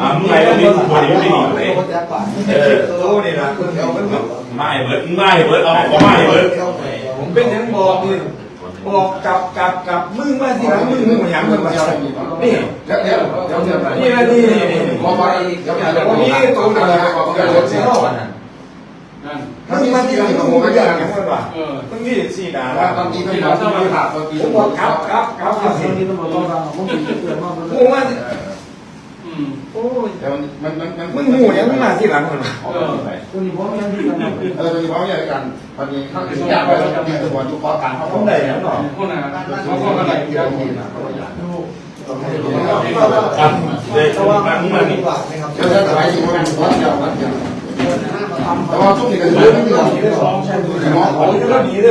อ่ามึงไงแล้วนี่บริไม่ดีเลยเออโตนี่นะไม่เบิร์ดไม่เบิร์ดเอาของไม่เบิร์ดผมเป็นยังบอกนี่บอกกับกับกับมึงมาทีหลังมึงมึงมาหยังมึงมาเดียวนี่เดี๋ยวเดี๋ยวเดี๋ยวเดี๋ยวนี่นี่นี่นี่พอไปเดี๋ยวเดี๋ยวเดี๋ยววันนี้ตรงกันเลยเดี๋ยวเดี๋ยวเสียแล้วนั่น มึงมาทีหลังมึงมาเดียวอย่างนั้นว่ะเออมึงนี่สี่ดาว่าตอนนี้ต้องมาต้องมาถามตอนนี้ผมบอกครับครับครับครับสิกูมาอืมโอ้ยเดี๋ยวมันมันมันมึงหูยังมึงมาทีหลังมันเออเออตอนนี้พร้อมอย่างกันตอนนี้ข้างทุกอย่างเรามีตัวยุคพอการเขาผมได้แล้วเนาะคนน่ะเขาก็อะไรที่เรามีนะครับเด็กมันมึงมันนี่เดี๋ยวจะไปอยู่วันวันเดียววันเดียวแต่ว่าช่วงนี้ ก็คือไม่มีหรอกแต่หมอโอ้ยก็ดีไ